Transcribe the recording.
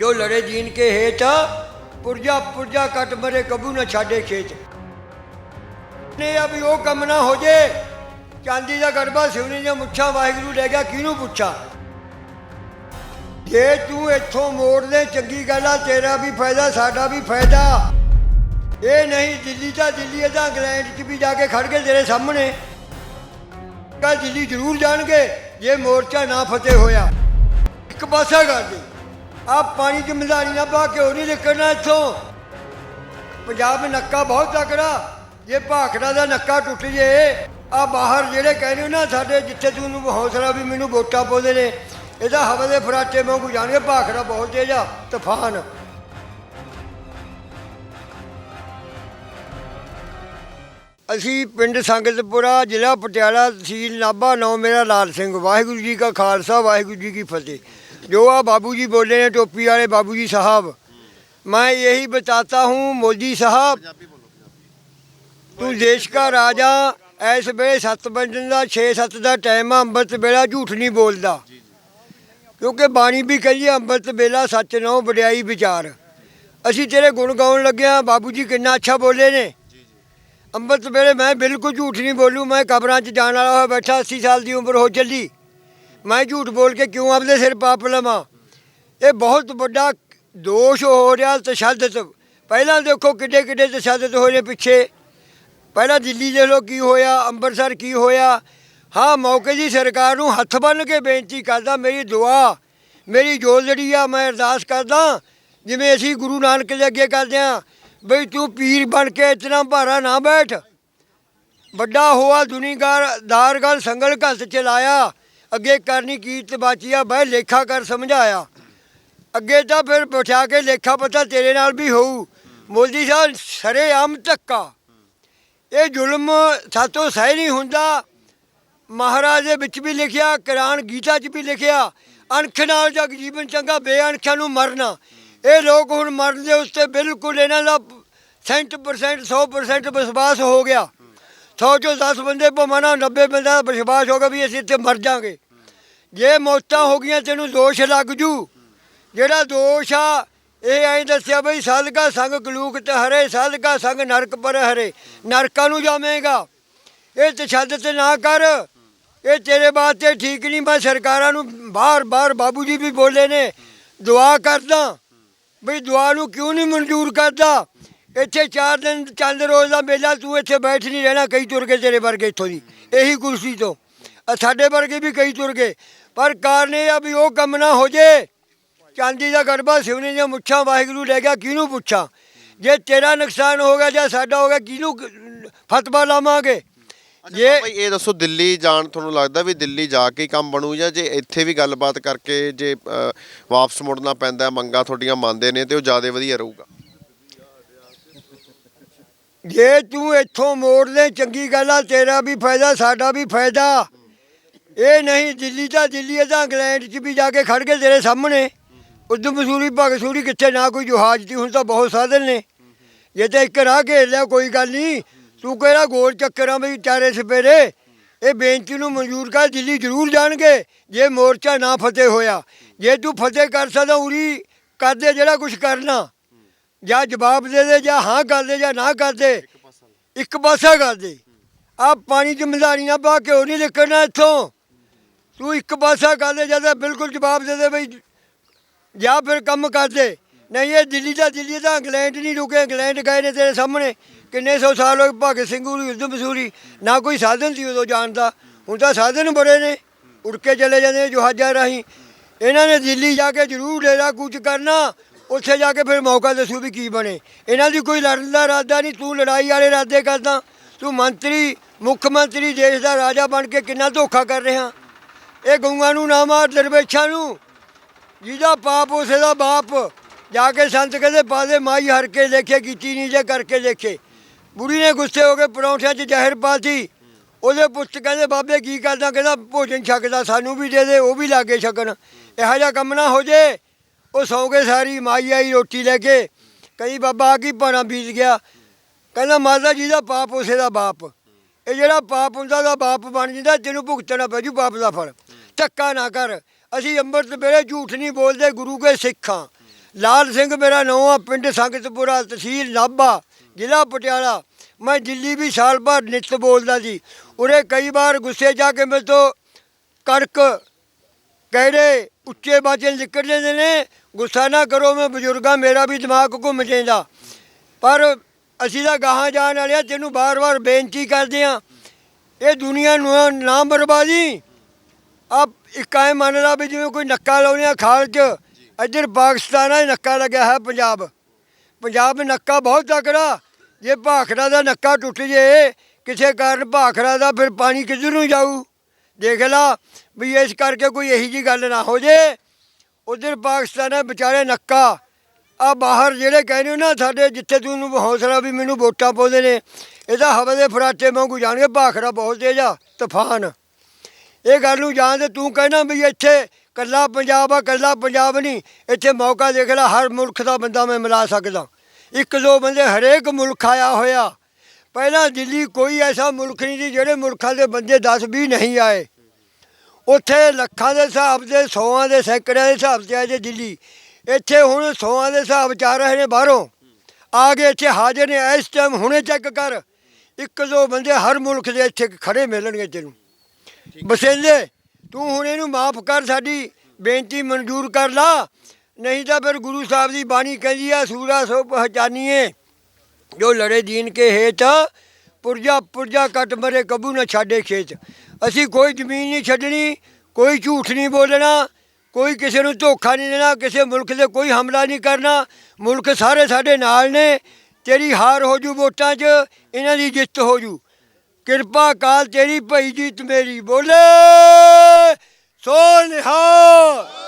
ਜੋ ਲੜੇ ਦੀਨ ਕੇ ਹੇਤ ਪੁਰਜਾ ਪੁਰਜਾ ਕੱਟ ਮਰੇ ਕਬੂ ਨਾ ਛਾੜੇ ਖੇਤ। ਨੇ ਆ ਵੀ ਉਹ ਕੰਮ ਨਾ ਹੋ ਜੇ, ਚਾਂਦੀ ਦਾ ਗੜਬਾ ਸਿਵਨੀ ਦੀਆਂ ਮੁੱਛਾਂ ਵਾਹਿਗੁਰੂ ਲੈ ਗਿਆ, ਕਿਹਨੂੰ ਪੁੱਛਾ? ਜੇ ਤੂੰ ਇੱਥੋਂ ਮੋੜ ਦੇ ਚੰਗੀ ਗੱਲ ਆ, ਤੇਰਾ ਵੀ ਫਾਇਦਾ, ਸਾਡਾ ਵੀ ਫਾਇਦਾ। ਇਹ ਨਹੀਂ, ਦਿੱਲੀ ਤਾਂ ਦਿੱਲੀ ਇਹਦਾ ਇੰਗਲੈਂਡ 'ਚ ਵੀ ਜਾ ਕੇ ਖੜ ਗਏ ਤੇਰੇ ਸਾਹਮਣੇ। ਕਾ ਦਿੱਲੀ ਜ਼ਰੂਰ ਜਾਣਗੇ, ਜੇ ਮੋਰਚਾ ਨਾ ਫਤਿਹ ਹੋਇਆ। ਇੱਕ ਪਾਸਾ ਕਰ ਦੇ। ਆ ਪਾਣੀ 'ਚ ਮਧਾਣੀ ਨਾ ਪਾ ਕੇ ਉਹ ਨਹੀਂ ਨਿਕਲਣਾ ਇੱਥੋਂ। ਪੰਜਾਬ ਨੱਕਾ ਬਹੁਤ ਤਕੜਾ। ਜੇ ਭਾਖੜਾ ਦਾ ਨੱਕਾ ਟੁੱਟ ਜੇ ਆ ਬਾਹਰ ਜਿਹੜੇ ਕਹਿੰਦੇ ਨਾ ਸਾਡੇ, ਜਿੱਥੇ ਤੁਹਾਨੂੰ ਹੌਸਲਾ ਵੀ ਮੈਨੂੰ ਵੋਟਾਂ ਪਾਉਂਦੇ ਨੇ, ਇਹਦਾ ਹਵਾ ਦੇ ਫਰਾਟੇ ਵਾਂਗੂ ਜਾਣਗੇ, ਭਾਖੜਾ ਬਹੁਤ ਤੇਜ਼ ਆ, ਤੂਫਾਨ। ਅਸੀਂ ਪਿੰਡ ਸੰਗਤਪੁਰਾ, ਜ਼ਿਲ੍ਹਾ ਪਟਿਆਲਾ, ਤਹਿਸੀਲ ਨਾਭਾ ਨੌ, ਮੇਰਾ ਲਾਲ ਸਿੰਘ। ਵਾਹਿਗੁਰੂ ਜੀ ਕਾ ਖਾਲਸਾ, ਵਾਹਿਗੁਰੂ ਜੀ ਕੀ ਫਤਿਹ। ਜੋ ਆ ਬਾਬੂ ਜੀ ਬੋਲੇ ਨੇ ਟੋਪੀ ਵਾਲੇ ਬਾਬੂ ਜੀ ਸਾਹਿਬ मैं यही बताता हूँ मोदी साहब ਤੂੰ ਦੇਸ਼ ਦਾ ਰਾਜਾ ਇਸ ਵੇਲੇ 7 ਵਜੇ ਦਾ 6-7 ਦਾ ਟਾਈਮ ਆ ਅੰਮ੍ਰਿਤ ਵੇਲਾ ਝੂਠ ਨਹੀਂ ਬੋਲਦਾ ਕਿਉਂਕਿ ਬਾਣੀ ਵੀ ਕਹੀਏ ਅੰਮ੍ਰਿਤ ਵੇਲਾ ਸੱਚ ਨੋ ਵਡਿਆਈ ਵਿਚਾਰ ਅਸੀਂ ਤੇਰੇ ਗੁਣ ਗਾਉਣ ਲੱਗਿਆ ਬਾਬੂ ਜੀ ਕਿੰਨਾ ਅੱਛਾ ਬੋਲੇ ਨੇ ਅੰਮ੍ਰਿਤ ਵੇਲੇ ਮੈਂ ਬਿਲਕੁਲ ਝੂਠ ਨਹੀਂ ਬੋਲੂ ਮੈਂ ਕਬਰਾਂ 'ਚ ਜਾਣ ਵਾਲਾ ਹੋਇਆ ਬੈਠਾ 80 ਸਾਲ ਦੀ ਉਮਰ ਹੋ ਚੱਲੀ ਮੈਂ ਝੂਠ ਬੋਲ ਕੇ ਕਿਉਂ ਆਪਦੇ ਸਿਰ ਪਾਪ ਲਵਾਂ? ਇਹ ਬਹੁਤ ਵੱਡਾ ਦੋਸ਼ ਹੋ ਰਿਹਾ ਤਸ਼ੱਦਦ। ਪਹਿਲਾਂ ਦੇਖੋ ਕਿੱਡੇ ਕਿੱਡੇ ਤਸ਼ੱਦਦ ਹੋਏ ਨੇ ਪਿੱਛੇ। ਪਹਿਲਾਂ ਦਿੱਲੀ ਦੇ ਲੋ ਕੀ ਹੋਇਆ, ਅੰਮ੍ਰਿਤਸਰ ਕੀ ਹੋਇਆ। ਹਾਂ, ਮੌਕੇ ਦੀ ਸਰਕਾਰ ਨੂੰ ਹੱਥ ਬੰਨ੍ਹ ਕੇ ਬੇਨਤੀ ਕਰਦਾ, ਮੇਰੀ ਦੁਆ, ਮੇਰੀ ਜੋਲ ਜਿਹੜੀ ਆ, ਮੈਂ ਅਰਦਾਸ ਕਰਦਾ, ਜਿਵੇਂ ਅਸੀਂ ਗੁਰੂ ਨਾਨਕ ਦੇ ਅੱਗੇ ਕਰਦੇ ਆ ਬਈ ਤੂੰ ਪੀਰ ਬਣ ਕੇ ਇਤਨਾ ਭਾਰਾ ਨਾ ਬੈਠ। ਵੱਡਾ ਹੋਆ ਦੁਨੀਗਾਰ ਦਾਰਗਲ ਸੰਗਲ ਘਸ ਚਲਾਇਆ। ਅੱਗੇ ਕਰਨੀ ਕੀਰਤ ਬਾਚੀ ਆ ਬਹਿ ਲੇਖਾ ਕਰ ਸਮਝਾਇਆ। ਅੱਗੇ ਤਾਂ ਫਿਰ ਬਿਠਾ ਕੇ ਲੇਖਾ ਪਤਾ ਤੇਰੇ ਨਾਲ ਵੀ ਹੋਊ। ਮੋਦੀ ਸਾਹਿਬ, ਸਰੇ ਆਮ ਧੱਕਾ। ਇਹ ਜ਼ੁਲਮ ਸਾਤੋਂ ਸਹਿ ਨਹੀਂ ਹੁੰਦਾ। ਮਹਾਰਾਜ ਦੇ ਵਿੱਚ ਵੀ ਲਿਖਿਆ, ਕੁਰਾਨ ਗੀਤਾ 'ਚ ਵੀ ਲਿਖਿਆ, ਅਣਖ ਨਾਲ ਜਗ ਜੀਵਨ ਚੰਗਾ, ਬੇਅਣਖਾਂ ਨੂੰ ਮਰਨਾ। ਇਹ ਲੋਕ ਹੁਣ ਮਰਨ ਦੇ ਉੱਤੇ ਬਿਲਕੁਲ ਇਹਨਾਂ ਦਾ 100% 100% ਵਿਸ਼ਵਾਸ ਹੋ ਗਿਆ। 100 ਚੋਂ 10 ਬੰਦੇ ਪਮਾਨਾ 90 ਬੰਦੇ ਦਾ ਵਿਸ਼ਵਾਸ ਹੋ ਗਿਆ ਵੀ ਅਸੀਂ ਇੱਥੇ ਮਰ ਜਾਾਂਗੇ ਜੇ ਮੌਤਾਂ ਹੋ ਗਈਆਂ ਤੈਨੂੰ ਦੋਸ਼ ਲੱਗ ਜੂ। ਜਿਹੜਾ ਦੋਸ਼ ਆ, ਇਹ ਐਂ ਦੱਸਿਆ ਬਈ ਸਦਕਾ ਸੰਗ ਕਲੂਕ ਤੇ ਹਰੇ ਸਦਕਾ ਸੰਗ ਨਰਕ ਪਰ ਹਰੇ। ਨਰਕਾਂ ਨੂੰ ਜਾਵੇਂਗਾ। ਇਹ ਤਸ਼ੱਦਦ ਨਾ ਕਰ। ਇਹ ਤੇਰੇ ਵਾਸਤੇ ਠੀਕ ਨਹੀਂ। ਮੈਂ ਸਰਕਾਰਾਂ ਨੂੰ ਬਾਰ-ਬਾਰ ਬਾਬੂ ਜੀ ਵੀ ਬੋਲੇ ਨੇ, ਦੁਆ ਕਰਦਾ। ਬਈ ਦੁਆ ਨੂੰ ਕਿਉਂ ਨਹੀਂ ਮਨਜ਼ੂਰ ਕਰਦਾ? ਇੱਥੇ ਚਾਰ ਦਿਨ ਚੰਦ ਰੋਜ਼ ਦਾ ਮੇਲਾ ਤੂੰ ਇੱਥੇ ਬੈਠ ਨਹੀਂ ਰਹਿਣਾ ਕਈ ਤੁਰ ਗਏ ਤੇਰੇ ਵਰਗੇ ਇੱਥੋਂ ਦੀ। ਇਹੀ ਕੁਰਸੀ ਤੋਂ। ਸਾਡੇ ਵਰਗੇ ਵੀ ਕਈ ਤੁਰ ਗਏ। ਪਰ ਕਾਰਨ ਇਹ ਆ ਵੀ ਉਹ ਕੰਮ ਨਾ ਹੋ ਜੇ। ਚਾਂਦੀ ਦਾ ਗੜਬਾ ਸਿਵਨੀ ਦੀਆਂ ਮੁੱਛਾਂ ਵਾਹਿਗੁਰੂ ਲੈ ਗਿਆ ਕਿਹਨੂੰ ਪੁੱਛਾਂ? ਜੇ ਤੇਰਾ ਨੁਕਸਾਨ ਹੋ ਗਿਆ ਜਾਂ ਸਾਡਾ ਹੋ ਗਿਆ ਕਿਹਨੂੰ ਫਤਵਾ ਲਾਵਾਂਗੇ? ਜੇ ਭਾਈ ਇਹ ਦੱਸੋ ਦਿੱਲੀ ਜਾਣ ਤੁਹਾਨੂੰ ਲੱਗਦਾ ਵੀ ਦਿੱਲੀ ਜਾ ਕੇ ਹੀ ਕੰਮ ਬਣੂ ਜਾਂ ਜੇ ਇੱਥੇ ਵੀ ਗੱਲਬਾਤ ਕਰਕੇ ਜੇ ਵਾਪਸ ਮੁੜਨਾ ਪੈਂਦਾ ਹੈ, ਮੰਗਾਂ ਤੁਹਾਡੀਆਂ ਮੰਨਦੇ ਨੇ ਤੇ ਉਹ ਜ਼ਿਆਦਾ ਵਧੀਆ ਰਹੂਗਾ? ਜੇ ਤੂੰ ਇੱਥੋਂ ਮੋੜ ਲੈ, ਚੰਗੀ ਗੱਲ ਆ, ਤੇਰਾ ਵੀ ਫਾਇਦਾ, ਸਾਡਾ ਵੀ ਫਾਇਦਾ। ਇਹ ਨਹੀਂ, ਦਿੱਲੀ ਤਾਂ ਦਿੱਲੀ ਇਹਦਾ ਇੰਗਲੈਂਡ 'ਚ ਵੀ ਜਾ ਕੇ ਖੜ ਗਏ ਤੇਰੇ ਸਾਹਮਣੇ। ਉਦੋਂ ਮਸੂਰੀ ਭਗਸੂਰੀ ਕਿੱਥੇ, ਨਾ ਕੋਈ ਜਹਾਜ਼ ਦੀ, ਹੁਣ ਤਾਂ ਬਹੁਤ ਸਾਧਨ ਨੇ। ਜੇ ਤਾਂ ਇੱਕ ਰਾਹ ਘੇਰ ਲਿਆ, ਕੋਈ ਗੱਲ ਨਹੀਂ। ਤੂੰ ਕਿਹੜਾ ਗੋਲ ਚੱਕਰਾਂ ਵੀ ਚਾਰੇ ਸਪੇਰੇ ਇਹ ਬੇਨਤੀ ਨੂੰ ਮਨਜ਼ੂਰ ਕਰ, ਦਿੱਲੀ ਜ਼ਰੂਰ ਜਾਣਗੇ, ਜੇ ਮੋਰਚਾ ਨਾ ਫਤਿਹ ਹੋਇਆ। ਜੇ ਤੂੰ ਫਤਿਹ ਕਰ ਸਕਦਾ, ਉਰੀ ਕਰਦੇ ਜਿਹੜਾ ਕੁਝ ਕਰਨਾ। ਜਾਂ ਜਵਾਬ ਦੇ ਦੇ ਜਾਂ ਹਾਂ ਕਰ ਦੇ ਜਾਂ ਨਾ ਕਰ ਦੇ। ਇੱਕ ਪਾਸਾ ਕਰ ਦੇ। ਆ ਪਾਣੀ ਚ ਮਧਾਣੀ ਨਾ ਪਾ ਕੇ ਉਹ ਨਹੀਂ ਨਿਕਲਣਾ ਇੱਥੋਂ। ਤੂੰ ਇੱਕ ਪਾਸਾ ਕਰ ਦੇ ਜਾਂ ਤਾਂ ਬਿਲਕੁਲ ਜਵਾਬ ਦੇ ਦੇ ਬਈ ਜਾਂ ਫਿਰ ਕੰਮ ਕਰ ਦੇ। ਨਹੀਂ ਇਹ ਦਿੱਲੀ ਦਾ ਦਿੱਲੀ ਦਾ ਇੰਗਲੈਂਡ ਨਹੀਂ ਰੁਕੇ। ਇੰਗਲੈਂਡ ਗਏ ਨੇ ਤੇਰੇ ਸਾਹਮਣੇ। ਕਿੰਨੇ ਸੌ ਸਾਲ ਹੋ ਗਏ ਭਗਤ ਸਿੰਘ ਨੂੰ ਯੁੱਧ ਮਸੂਰੀ। ਨਾ ਕੋਈ ਸਾਧਨ ਸੀ ਉਦੋਂ ਜਾਣਦਾ ਹੁਣ ਤਾਂ ਸਾਧਨ ਬੜੇ ਨੇ। ਉੜ ਕੇ ਚਲੇ ਜਾਂਦੇ ਜਹਾਜ਼ਾਂ ਰਾਹੀਂ। ਇਹਨਾਂ ਨੇ ਦਿੱਲੀ ਜਾ ਕੇ ਜ਼ਰੂਰ ਡੇਰਾ ਕੂਚ ਕਰਨਾ। ਉੱਥੇ ਜਾ ਕੇ ਫਿਰ ਮੌਕਾ ਦੱਸੂ ਵੀ ਕੀ ਬਣੇ। ਇਹਨਾਂ ਦੀ ਕੋਈ ਲੜਨ ਦਾ ਇਰਾਦਾ ਨਹੀਂ, ਤੂੰ ਲੜਾਈ ਵਾਲੇ ਇਰਾਦੇ ਕਰਦਾ। ਤੂੰ ਮੰਤਰੀ, ਮੁੱਖ ਮੰਤਰੀ ਦੇਸ਼ ਦਾ ਰਾਜਾ ਬਣ ਕੇ ਕਿੰਨਾ ਧੋਖਾ ਕਰ ਰਿਹਾ। ਇਹ ਗਊਆਂ ਨੂੰ ਨਾ ਮਾਰ, ਦਰਵੇਸ਼ਾਂ ਨੂੰ। ਜਿਹਦਾ ਪਾਪ, ਉਸੇ ਦਾ ਬਾਪ। ਜਾ ਕੇ ਸੰਤ ਕਹਿੰਦੇ ਪਾਦੇ ਮਾਈ ਹਰ ਕੇ ਦੇਖੇ, ਕੀਤੀ ਨਹੀਂ ਜੇ, ਕਰਕੇ ਦੇਖੇ। ਬੁੜੀ ਨੇ ਗੁੱਸੇ ਹੋ ਕੇ ਪਰੌਂਠਿਆਂ 'ਚ ਜ਼ਹਿਰ ਪਾਤੀ। ਉਹਦੇ ਪੁੱਤ ਕਹਿੰਦੇ, ਬਾਬੇ ਕੀ ਕਰਦਾ? ਕਹਿੰਦਾ, ਭੋਜਨ ਛਕਦਾ, ਸਾਨੂੰ ਵੀ ਦੇ ਦੇ, ਉਹ ਵੀ ਲਾਗੇ ਛਕਣ। ਇਹੋ ਜਿਹਾ ਕੰਮ ਨਾ ਹੋ ਜੇ। ਉਹ ਸੌਂ ਕੇ ਸਾਰੀ, ਮਾਈ ਆਈ ਰੋਟੀ ਲੈ ਕੇ। ਕਈ ਬਾਬਾ ਆ ਕੀ ਭਾਣਾ ਬੀਜ ਗਿਆ? ਕਹਿੰਦਾ, ਮਾਤਾ ਜੀ ਦਾ ਪਾਪ, ਉਸੇ ਦਾ ਬਾਪ। ਇਹ ਜਿਹੜਾ ਪਾਪ ਹੁੰਦਾ ਦਾ ਬਾਪ ਬਣ ਜਾਂਦਾ, ਤੈਨੂੰ ਭੁਗਤਣਾ ਪੈ ਜੂ ਪਾਪ ਦਾ ਫਲ। ਧੱਕਾ ਨਾ ਕਰ। ਅਸੀਂ ਅੰਮ੍ਰਿਤ ਵੇਲੇ ਝੂਠ ਨਹੀਂ ਬੋਲਦੇ, ਗੁਰੂ ਕੇ ਸਿੱਖਾਂ ਲਾਲ ਸਿੰਘ ਮੇਰਾ ਨਾਮ ਆ, ਪਿੰਡ ਸੰਗਤਪੁਰਾ, ਤਹਿਸੀਲ ਨਾਭਾ, ਜ਼ਿਲ੍ਹਾ ਪਟਿਆਲਾ। ਮੈਂ ਦਿੱਲੀ ਵੀ ਸਾਲ ਭਰ ਨਿੱਤ ਬੋਲਦਾ ਸੀ। ਉਰੇ ਕਈ ਵਾਰ ਗੁੱਸੇ ਜਾ ਕੇ ਮੇਰੇ ਤੋਂ ਕੜਕ, ਕਿਹੜੇ ਉੱਚੇ ਬਾਚੇ ਨਿਕਲ ਜਾਂਦੇ ਨੇ ਗੁੱਸਾ ਨਾ ਕਰੋ, ਮੈਂ ਬਜ਼ੁਰਗਾਂ, ਮੇਰਾ ਵੀ ਦਿਮਾਗ ਘੁੰਮ ਜਾਂਦਾ। ਪਰ ਅਸੀਂ ਤਾਂ ਗਾਹਾਂ ਜਾਣ ਵਾਲੇ ਆ ਤੈਨੂੰ ਬਾਰ-ਬਾਰ ਬੇਨਤੀ ਕਰਦੇ ਆ ਇਹ ਦੁਨੀਆ ਨੂੰ ਨਾ ਬਰਬਾਦੀ ਆਪ ਇੱਕ ਐ ਮੰਨ ਲਾ ਵੀ ਜਿਵੇਂ ਕੋਈ ਨੱਕਾ ਲਾਉਂਦੇ ਆ ਖਾਲ 'ਚ, ਇੱਧਰ ਪਾਕਿਸਤਾਨ ਆ ਨੱਕਾ ਲੱਗਿਆ ਹੈ ਪੰਜਾਬ। ਪੰਜਾਬ ਨੱਕਾ ਬਹੁਤ ਤਕੜਾ, ਜੇ ਭਾਖੜਾ ਦਾ ਨੱਕਾ ਟੁੱਟ ਜੇ, ਕਿਸੇ ਕਾਰਨ ਭਾਖੜਾ ਦਾ ਫਿਰ ਪਾਣੀ ਕਿੱਧਰ ਨੂੰ ਜਾਊ? ਦੇਖ ਲਾ, ਵੀ ਇਸ ਕਰਕੇ ਕੋਈ ਇਹੀ ਜੀ ਗੱਲ ਨਾ ਹੋ ਜੇ। ਉਧਰ ਪਾਕਿਸਤਾਨ ਹੈ ਵਿਚਾਰੇ ਨੱਕਾ। ਆ ਬਾਹਰ ਜਿਹੜੇ ਕਹਿੰਦੇ ਹੋ ਨਾ ਸਾਡੇ, ਜਿੱਥੇ ਤੁਹਾਨੂੰ ਹੌਸਲਾ ਵੀ ਮੈਨੂੰ ਵੋਟਾਂ ਪਾਉਂਦੇ ਨੇ, ਇਹਦਾ ਹਵਾ ਦੇ ਫਰਾਟੇ ਵਾਂਗੂ ਜਾਣਗੇ, ਭਾਖੜਾ ਬਹੁਤ ਤੇਜ਼ ਆ, ਤੂਫਾਨ। ਇਹ ਗੱਲ ਨੂੰ ਜਾਣਦੇ ਤੂੰ ਕਹਿਣਾ ਵੀ ਇੱਥੇ ਕੱਲਾ ਪੰਜਾਬ ਆ ਕੱਲਾ ਪੰਜਾਬ ਨਹੀਂ, ਇੱਥੇ ਮੌਕਾ ਦੇਖ ਲੈ, ਹਰ ਮੁਲਕ ਦਾ ਬੰਦਾ ਮੈਂ ਮਿਲਾ ਸਕਦਾ। ਇੱਕ ਦੋ ਬੰਦੇ ਹਰੇਕ ਮੁਲਕ ਆਇਆ ਹੋਇਆ। ਪਹਿਲਾਂ ਦਿੱਲੀ ਕੋਈ ਐਸਾ ਮੁਲਕ ਨਹੀਂ ਸੀ ਜਿਹੜੇ ਮੁਲਕਾਂ ਦੇ ਬੰਦੇ 10 20 ਨਹੀਂ ਆਏ। ਉੱਥੇ ਲੱਖਾਂ ਦੇ ਹਿਸਾਬ ਦੇ ਸੌਆਂ ਦੇ ਸੈਂਕੜਿਆਂ ਦੇ ਹਿਸਾਬ ਤੇ ਆਏ ਜੇ ਦਿੱਲੀ। ਇੱਥੇ ਹੁਣ ਸੌਆਂ ਦੇ ਹਿਸਾਬ ਚ ਆ ਰਹੇ ਨੇ ਬਾਹਰੋਂ। ਆ ਗਏ ਇੱਥੇ ਹਾਜ਼ਰ ਨੇ ਇਸ ਟਾਈਮ ਹੁਣੇ ਚੈੱਕ ਕਰ। ਇੱਕ ਦੋ ਬੰਦੇ ਹਰ ਮੁਲਕ ਦੇ ਇੱਥੇ ਖੜੇ ਮਿਲਣਗੇ ਤੈਨੂੰ ਬਸੇਲੇ ਤੂੰ ਹੁਣ ਇਹਨੂੰ ਮਾਫ ਕਰ ਸਾਡੀ ਬੇਨਤੀ ਮਨਜ਼ੂਰ ਕਰ ਲਾ। ਨਹੀਂ ਤਾਂ ਫਿਰ ਗੁਰੂ ਸਾਹਿਬ ਦੀ ਬਾਣੀ ਕਹਿੰਦੀ ਆ ਸੂਰਾ ਸੋ ਪਹਿਚਾਨੀਏ ਜੋ ਲੜੇ ਦੀਨ ਕੇ ਹੇਤ ਪੁਰਜਾ ਪੁਰਜਾ ਕੱਟ ਮਰੇ ਕਬੂ ਨਾ ਛਾੜੇ ਖੇਤ। ਅਸੀਂ ਕੋਈ ਜ਼ਮੀਨ ਨਹੀਂ ਛੱਡਣੀ, ਕੋਈ ਝੂਠ ਨਹੀਂ ਬੋਲਣਾ, ਕੋਈ ਕਿਸੇ ਨੂੰ ਧੋਖਾ ਨਹੀਂ ਦੇਣਾ, ਕਿਸੇ ਮੁਲਕ ਤੇ ਕੋਈ ਹਮਲਾ ਨਹੀਂ ਕਰਨਾ। ਮੁਲਕ ਸਾਰੇ ਸਾਡੇ ਨਾਲ ਨੇ। ਤੇਰੀ ਹਾਰ ਹੋ ਜੂ ਵੋਟਾਂ 'ਚ, ਇਹਨਾਂ ਦੀ ਜਿੱਤ ਹੋ ਜੂ। ਕਿਰਪਾ ਕਾਲ ਤੇਰੀ ਭਈ ਜੀਤ ਮੇਰੀ, ਬੋਲੇ ਸੋ ਨਿਹਾਲ